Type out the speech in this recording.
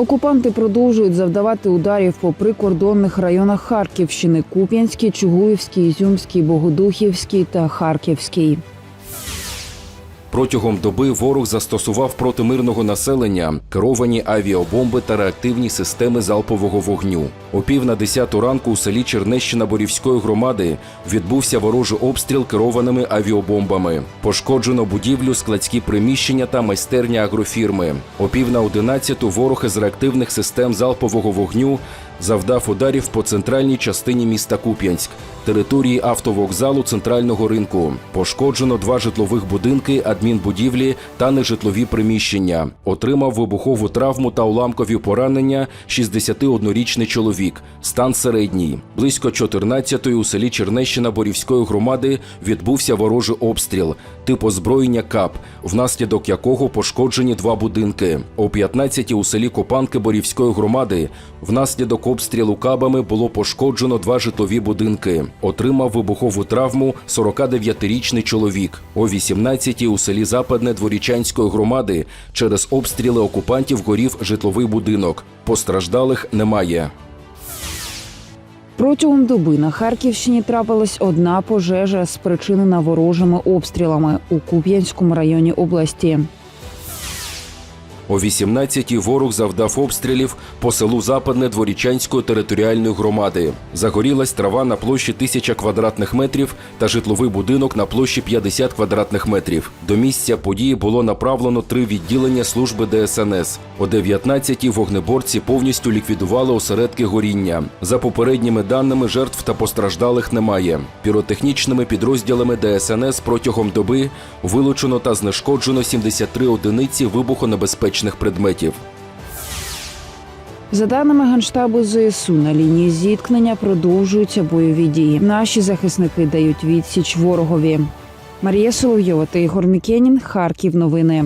Окупанти продовжують завдавати ударів по прикордонних районах Харківщини: Куп'янський, Чугуївський, Ізюмський, Богодухівський та Харківський. Протягом доби ворог застосував проти мирного населення керовані авіабомби та реактивні системи залпового вогню. О пів на десяту ранку у селі Чернещина Борівської громади відбувся ворожий обстріл керованими авіабомбами. Пошкоджено будівлю, складські приміщення та майстерня агрофірми. О пів на одинадцяту ворог із реактивних систем залпового вогню завдав ударів по центральній частині міста Куп'янськ, території автовокзалу центрального ринку. Пошкоджено два житлових будинки, адмінбудівлі та нежитлові приміщення. Отримав вибухову травму та уламкові поранення 61-річний чоловік. Стан середній. Близько 14-ї у селі Чернещина Борівської громади відбувся ворожий обстріл, тип озброєння КАП, внаслідок якого пошкоджені два будинки. О 15-й у селі Копанки Борівської громади внаслідок обстрілу кабами було пошкоджено два житлові будинки. Отримав вибухову травму 49-річний чоловік. О 18-й у селі Западне Дворічанської громади через обстріли окупантів горів житловий будинок. Постраждалих немає. Протягом доби на Харківщині трапилась одна пожежа, спричинена ворожими обстрілами у Куп'янському районі області. О 18-й ворог завдав обстрілів по селу Западне Дворічанської територіальної громади. Загорілась трава на площі 1000 квадратних метрів та житловий будинок на площі 50 квадратних метрів. До місця події було направлено три відділення служби ДСНС. О 19-й вогнеборці повністю ліквідували осередки горіння. За попередніми даними, жертв та постраждалих немає. Піротехнічними підрозділами ДСНС протягом доби вилучено та знешкоджено 73 одиниці вибухонебезпечних предметів. За даними Генштабу ЗСУ, на лінії зіткнення продовжуються бойові дії. Наші захисники дають відсіч ворогові. Марія Соловйова та Ігор Мікенін. Харків. Новини.